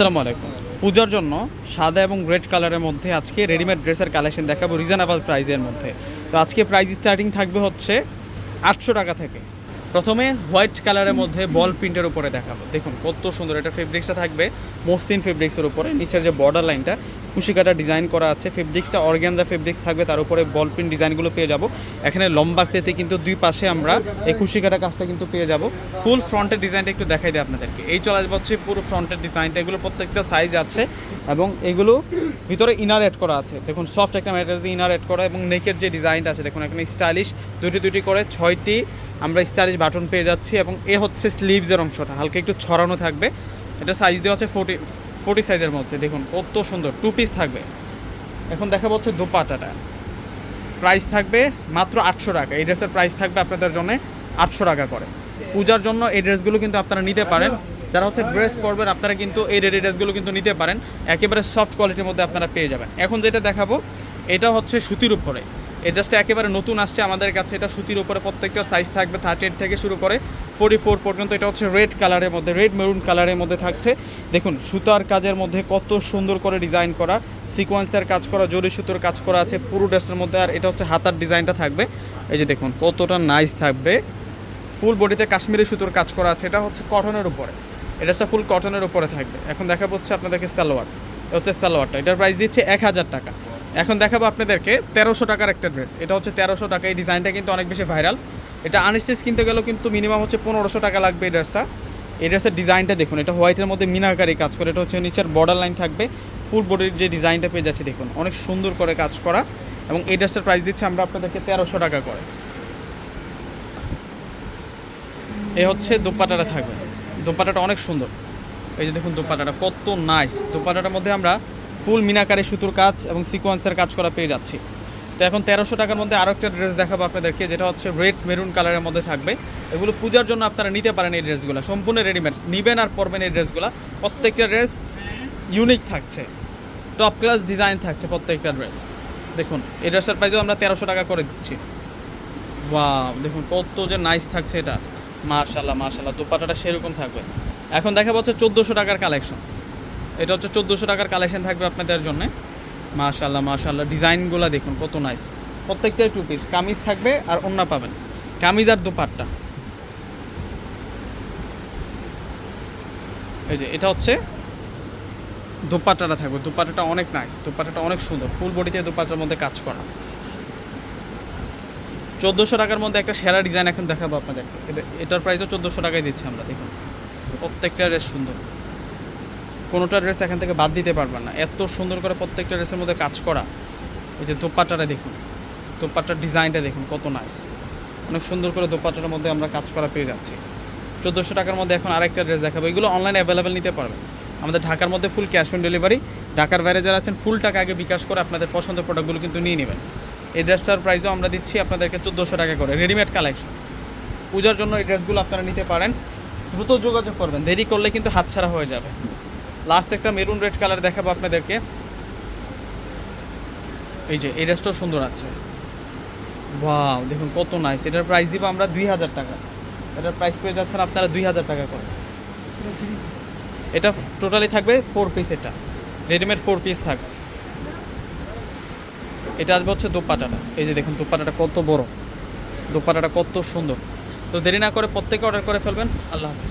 আসসালামু আলাইকুম। পূজার জন্য সাদা এবং রেড কালারের মধ্যে আজকে রেডিমেড ড্রেসের কালেকশন দেখাবো রিজনেবল প্রাইজের মধ্যে। তো আজকে প্রাইস স্টার্টিং থাকবে হচ্ছে আটশো টাকা থেকে। প্রথমে হোয়াইট কালারের মধ্যে বল প্রিন্টের উপরে দেখাবো। দেখুন কত সুন্দর, এটা ফেব্রিক্সটা থাকবে মসলিন ফেব্রিক্সের উপরে, নিচের যে বর্ডার লাইনটা কুশিকাটা ডিজাইন করা আছে, ফেব্রিক্সটা অর্গ্যানজা ফেব্রিক্স থাকবে, তার উপরে বল প্রিন্ট ডিজাইনগুলো পেয়ে যাব। এখানে লম্বা আকৃতি কিন্তু দুই পাশে আমরা এই কুশিকাটা কাজটা কিন্তু পেয়ে যাব। ফুল ফ্রন্টের ডিজাইনটা একটু দেখাই দিই আপনাদেরকে। এই চলে আসবে হচ্ছে পুরো ফ্রন্টের ডিজাইনটা, এগুলো প্রত্যেকটা সাইজ আছে এবং এগুলো ভিতরে ইনার অ্যাড করা আছে। দেখুন সফট একটা ম্যাটেরিয়াল দিয়ে ইনার অ্যাড করা এবং নেকের যে ডিজাইনটা আছে, দেখুন, এখানে স্টাইলিশ দুটি দুটি করে ছয়টি আমরা স্টাইলিশ বাটন পেয়ে যাচ্ছি এবং এ হচ্ছে স্লিভসের অংশটা, হালকা একটু ছড়ানো থাকবে। এটা সাইজ দেওয়া হচ্ছে ফোর্টি ফোর্টি সাইজের মধ্যে, দেখুন কত সুন্দর টু পিস থাকবে। এখন দেখা হচ্ছে দোপাটাটা। প্রাইস থাকবে মাত্র আটশো টাকা। এই ড্রেসের প্রাইস থাকবে আপনাদের জন্য আটশো টাকা করে। পূজার জন্য এই ড্রেসগুলো কিন্তু আপনারা নিতে পারেন। যারা হচ্ছে ড্রেস পরবেন, আপনারা কিন্তু এই রেডি ড্রেসগুলো কিন্তু নিতে পারেন। একেবারে সফট কোয়ালিটির মধ্যে আপনারা পেয়ে যাবেন। এখন যেটা দেখাবো, এটা হচ্ছে সুতির উপরে। ড্রেসটা একেবারে নতুন আসছে আমাদের কাছে। এটা সুতির উপরে প্রত্যেকটা সাইজ থাকবে থার্টি এইট থেকে শুরু করে ফোর্টি ফোর পর্যন্ত। এটা হচ্ছে রেড কালারের মধ্যে রেড মেরুন কালারের মধ্যে থাকছে। দেখুন, সুতার কাজের মধ্যে কত সুন্দর করে ডিজাইন করা। সিকোয়েন্সের কাজ করা, জরি সুতোর কাজ করা আছে পুরো ড্রেসের মধ্যে। আর এটা হচ্ছে হাতার ডিজাইনটা থাকবে। এই যে দেখুন, কতটা নাইস থাকবে। ফুল বডিতে কাশ্মীরি সুতোর কাজ করা আছে। এটা হচ্ছে কটনের উপরে। এটা ফুল কটনের উপরে থাকবে। এখন দেখা হচ্ছে আপনাদেরকে সালোয়ার। এটা হচ্ছে সালোয়ারটা। এটার প্রাইস দিচ্ছে এক হাজার টাকা। এখন দেখাবো আপনাদেরকে তেরোশো টাকার একটা ড্রেস এটা হচ্ছে তেরোশো টাকা। এই ডিজাইনটা কিন্তু অনেক বেশি ভাইরাল এটা আনস্টিচ কিনতে গেলেও কিন্তু মিনিমাম হচ্ছে পনেরোশো টাকা লাগবে এই ড্রেসটা এই ড্রেসের ডিজাইনটা দেখুন, এটা হোয়াইটের মধ্যে মিনাকারি কাজ করে। এটা হচ্ছে নিচের বর্ডার লাইন থাকবে। ফুল বডির যে ডিজাইনটা পেয়ে যাচ্ছে, দেখুন, অনেক সুন্দর করে কাজ করা। এবং এই ড্রেসটার প্রাইস দিচ্ছে আমরা আপনাদেরকে তেরোশো টাকা করে। এ হচ্ছে দোপাটাটা থাকবে। দোপাটাটা অনেক সুন্দর। এই যে দেখুন দোপাটাটা, কত নাইস দোপাটাটার মধ্যে আমরা ফুল মিনাকারি সুতোর কাজ এবং সিকোয়েন্সের কাজ করা পেয়ে যাচ্ছি। তো এখন তেরোশো টাকার মধ্যে আরও একটা ড্রেস দেখাবো আপনাদেরকে, যেটা হচ্ছে রেড মেরুন কালারের মধ্যে থাকবে। এগুলো পূজার জন্য আপনারা নিতে পারেন এই ড্রেসগুলো, সম্পূর্ণ রেডিমেড, নিবেন আর পরবেন এই ড্রেসগুলো। প্রত্যেকটা ড্রেস ইউনিক থাকছে টপ ক্লাস ডিজাইন থাকছে প্রত্যেকটা ড্রেস। দেখুন, এই ড্রেসের প্রাইসও আমরা তেরোশো টাকা করে দিচ্ছি। বা দেখুন কত যে নাইস থাকছে এটা। মাশাল্লাহ মাশাল্লাহ দোপাটাটা সেরকম থাকবে। এখন দেখা হচ্ছে চোদ্দোশো টাকার কালেকশন এটা হচ্ছে চোদ্দোশো টাকার কালেকশন থাকবে আপনাদের জন্য। মাশাল্লাহ মাশাল্লাহ ডিজাইনগুলো দেখুন, কত নাইস প্রত্যেকটাই টু পিস কামিজ থাকবে আর অন্য পাবেন। কামিজ আর দোপাট্টা। এই যে, এটা হচ্ছে দোপাট্টাটা থাকবে। দোপাট্টাটা অনেক নাইস দোপাট্টাটা অনেক সুন্দর। ফুল বডিতে দোপাট্টার মধ্যে কাজ করা। চোদ্দোশো টাকার মধ্যে একটা সেরা ডিজাইন এখন দেখাবো আপনাদের এটার প্রাইসও চোদ্দোশো টাকায় দিচ্ছি আমরা, দেখুন। প্রত্যেকটা ড্রেস সুন্দর। কোনোটা ড্রেস এখান থেকে বাদ দিতে পারবেন না। এত সুন্দর করে প্রত্যেকটা ড্রেসের মধ্যে কাজ করা। ওই যে দোপাট্টাটা দেখুন। দোপাট্টার ডিজাইনটা দেখুন, কত নাইস অনেক সুন্দর করে দোপাট্টার মধ্যে আমরা কাজ করা পেয়ে যাচ্ছি। চোদ্দোশো টাকার মধ্যে এখন আরেকটা ড্রেস দেখাবো। এগুলো অনলাইনে অ্যাভেলেবেল নিতে পারবেন। আমাদের ঢাকার মধ্যে ফুল ক্যাশ অন ডেলিভারি ঢাকার বাইরে যারা আছেন ফুল টাকা আগে বিকাশ করে আপনাদের পছন্দের প্রোডাক্টগুলো কিন্তু নিয়ে নেবেন। এই ড্রেসটার প্রাইসও আমরা দিচ্ছি আপনাদেরকে চোদ্দোশো টাকা করে। রেডিমেড কালেকশন পূজার জন্য এই ড্রেসগুলো আপনারা নিতে পারেন। দ্রুত যোগাযোগ করবেন। দেরি করলে কিন্তু হাতছাড়া হয়ে যাবে। লাস্ট একটা মেরুন রেড কালার দেখাবো আপনাদেরকে। এই যে, এই ড্রেসটাও সুন্দর আছে। ওয়াও দেখুন কত নাইস এটার প্রাইস দিব আমরা দুই হাজার টাকা। এটার প্রাইস পেয়ে যাচ্ছেন আপনারা দুই হাজার টাকা করে। এটা টোটালি থাকবে ফোর পিস এটা। রেডিমেড ফোর পিস থাকবে। এটা আসবে হচ্ছে দোপাটাটা। এই যে দেখুন, দোপাটাটা কত বড়। দোপাটাটা কত সুন্দর। তো দেরি না করে প্রত্যেকে অর্ডার করে ফেলবেন। আল্লাহ হাফিজ।